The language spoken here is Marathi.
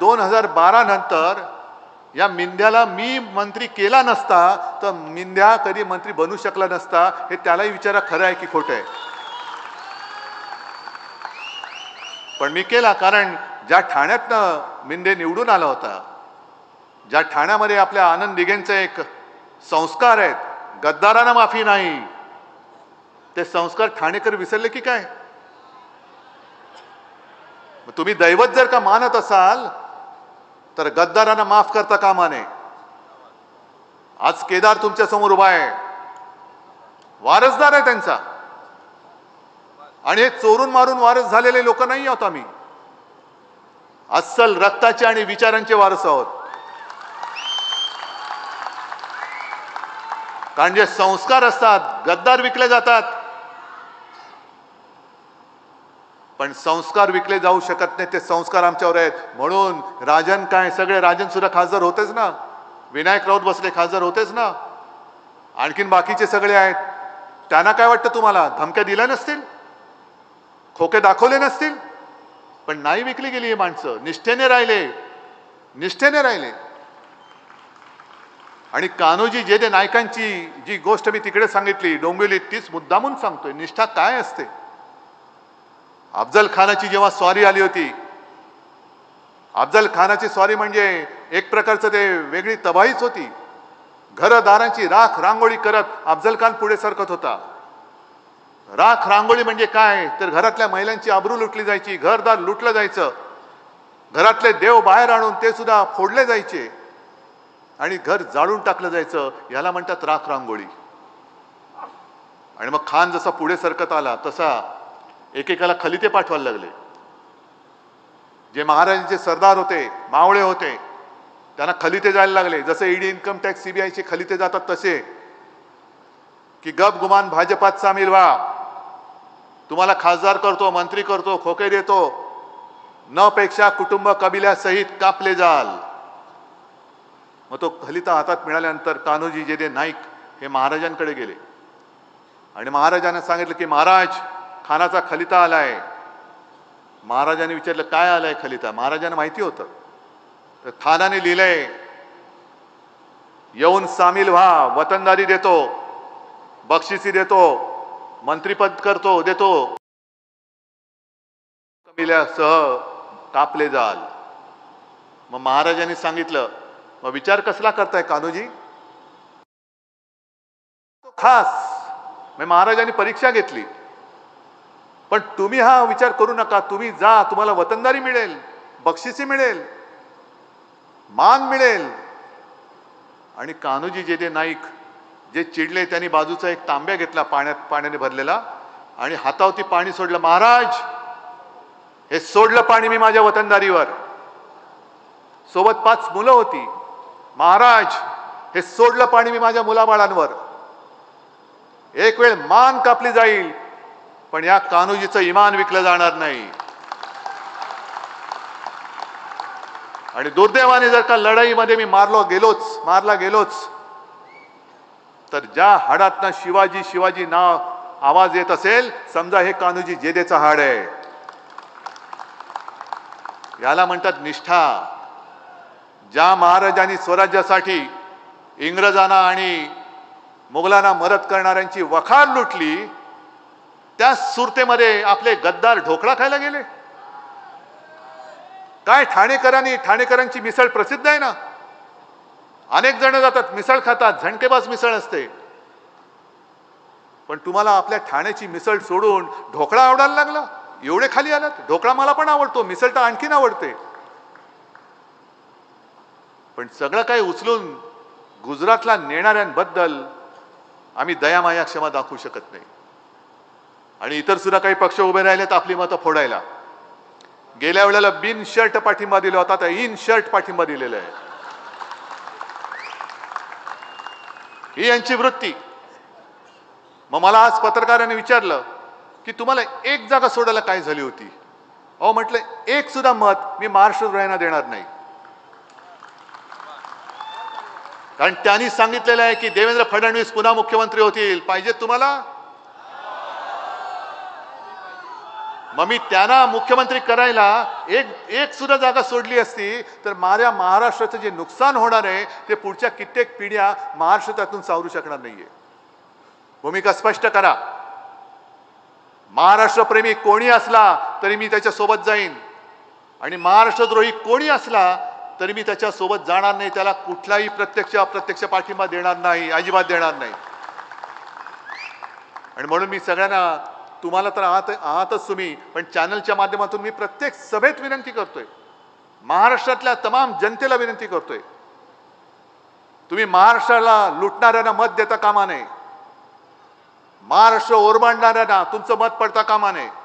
दोन हजार बारा नंतर या मिंद्याला मी मंत्री केला नसता तर मिंद्या कधी मंत्री बनू शकला नसता हे त्यालाही विचारा खरं आहे की खोटं आहे. पण मी केला कारण ज्या ठाण्यातनं मिंदे निवडून आला होता ज्या ठाण्यामध्ये आपल्या आनंद दिघेंचे एक संस्कार आहेत गद्दारांना माफी नाही ते संस्कार ठाणेकर विसरले की काय? तुम्ही दैवत जर का मानत असाल तर गद्दारांना माफ करता कामा नये आज केदार तुमच्यासमोर उभा आहे. वारसदार आहे त्यांचा. आणि हे चोरून मारून वारस झालेले लोक नाही आहोत आम्ही. अस्सल रक्ताचे आणि विचारांचे वारस आहोत. कारण जे संस्कार असतात गद्दार विकले जातात पण संस्कार विकले जाऊ शकत नाही ते संस्कार आमच्यावर आहेत. म्हणून राजन काय सगळे राजन सुद्धा खासदार होतेच ना? विनायक राऊत बसले खासदार होतेच ना? आणखीन बाकीचे सगळे आहेत. त्यांना काय वाटतं तुम्हाला? धमक्या दिल्या नसतील? खोके दाखवले नसतील? पण नाही विकली गेली ही माणसं. निष्ठेने राहिले. निष्ठेने राहिले. आणि कान्होजी जे जे नायकांची जी गोष्ट मी तिकडे सांगितली डोंबिवलीत तीच मुद्दामून सांगतोय. निष्ठा काय असते? अफजल खानाची जेव्हा स्वारी आली होती अफजल खानाची स्वारी म्हणजे एक प्रकारचं ते वेगळी तबाहीच होती. घरदारांची राख रांगोळी करत अफजल खान पुढे सरकत होता. राख रांगोळी म्हणजे काय? तर घरातल्या महिलांची आबरू लुटली जायची घरदार लुटलं जायचं. घरातले देव बाहेर आणून ते सुद्धा फोडले जायचे. आणि घर जाळून टाकलं जायचं याला म्हणतात राख रांगोळी. आणि मग खान जसा पुढे सरकत आला तसा एकेकाला खलिते पाठवायला लागले. जे महाराजांचे सरदार होते मावळे होते त्यांना खलिते जायला लागले. जसे ईडी इन्कम टॅक्स सीबीआयचे खलिते जातात तसे. की गप गुमान भाजपात सामील व्हा. तुम्हाला खासदार करतो मंत्री करतो खोके देतो. न पेक्षा कुटुंब कबिल्यासहित कापले जाल. मग तो खलिता हातात मिळाल्यानंतर कान्होजी जेदे नाईक हे महाराजांकडे गेले. आणि महाराजांना सांगितलं की महाराज खानाचा खलिता आलाय. महाराजांनी विचारलं काय आलाय खलिता? महाराजांना माहिती होतं. तर खानाने लिहिलंय येऊन सामील व्हा वतनदारी देतो बक्षिसी देतो मंत्रीपद करतो देतो. सह कापले जाल. मग महाराजांनी सांगितलं मग विचार कसला करताय कान्होजी? खास. महाराजांनी परीक्षा घेतली. पण तुम्ही हा विचार करू नका. तुम्ही जा तुम्हाला वतनदारी मिळेल बक्षिसी मिळेल मान मिळेल. आणि कान्होजी जे दे नाईक जे चिडले त्यांनी बाजूचा एक तांब्या घेतला पाण्यात पाण्याने भरलेला आणि हातावरती पाणी सोडलं महाराज हे सोडलं पाणी मी माझ्या वतनदारीवर. सोबत पाच मुलं होती. महाराज हे सोडलं पाणी मी माझ्या मुलाबाळांवर. एक वेळ मान कापली जाईल पण या कान्होजीचं इमान विकलं जाणार नाही. आणि दुर्दैवाने जर का लढाईमध्ये मी मारलो गेलोच मारला गेलोच तर ज्या हाडातनं शिवाजी शिवाजी नाव आवाज येत असेल समजा हे कान्होजी जेदेचं हाड आहे. याला म्हणतात निष्ठा. ज्या महाराजांनी स्वराज्यासाठी इंग्रजांना आणि मुघलांना मदत करणाऱ्यांची वखार लुटली त्या सुरतेमध्ये आपले गद्दार ढोकळा खायला गेले. काय ठाणेकरांनी ठाणेकरांची मिसळ प्रसिद्ध आहे ना? अनेक जण जातात मिसळ खातात झणकेबाज मिसळ असते. पण तुम्हाला आपल्या ठाण्याची मिसळ सोडून ढोकळा आवडायला लागला? एवढे खाली आलात? ढोकळा मला पण आवडतो मिसळ तर आणखीन आवडते. पण सगळं काही उचलून गुजरातला नेणाऱ्यांबद्दल आम्ही दयामाया क्षमा दाखवू शकत नाही. आणि इतर सुद्धा काही पक्ष उभे राहिलेत आपली मतं फोडायला. गेल्या वेळेला बिन शर्ट पाठिंबा दिला होता आता इन शर्ट पाठिंबा दिलेला आहे. ही यांची वृत्ती. मग मला आज पत्रकाराने विचारलं की तुम्हाला एक जागा सोडायला काय झाली होती? अहो म्हटलं एक सुद्धा मत मी महाराष्ट्र राहणार देणार नाही. कारण त्यांनी सांगितलेलं आहे की देवेंद्र फडणवीस पुन्हा मुख्यमंत्री होतील. पाहिजेत तुम्हाला? मग मी त्यांना मुख्यमंत्री करायला एक एक सुद्धा जागा सोडली असती तर माझ्या महाराष्ट्राचं जे नुकसान होणार आहे ते पुढच्या कित्येक पिढ्या महाराष्ट्र त्यातून सावरू शकणार नाहीये. भूमिका स्पष्ट करा. महाराष्ट्रप्रेमी कोणी असला तरी मी त्याच्यासोबत जाईन. आणि महाराष्ट्रद्रोही कोणी असला तरी मी त्याच्यासोबत जाणार नाही त्याला कुठलाही प्रत्यक्ष अप्रत्यक्ष पाठिंबा देणार नाही अजिबात देणार नाही. आणि म्हणून मी सगळ्यांना तुम्हाला तर आहात आहातच तुम्ही पण चॅनलच्या माध्यमातून मी प्रत्येक सभेत विनंती करतोय. महाराष्ट्रातल्या तमाम जनतेला विनंती करतोय. तुम्ही महाराष्ट्राला लुटणाऱ्यांना मत देता कामा नये. महाराष्ट्र ओरबाडणाऱ्यांना तुमचं मत पडता कामा नये.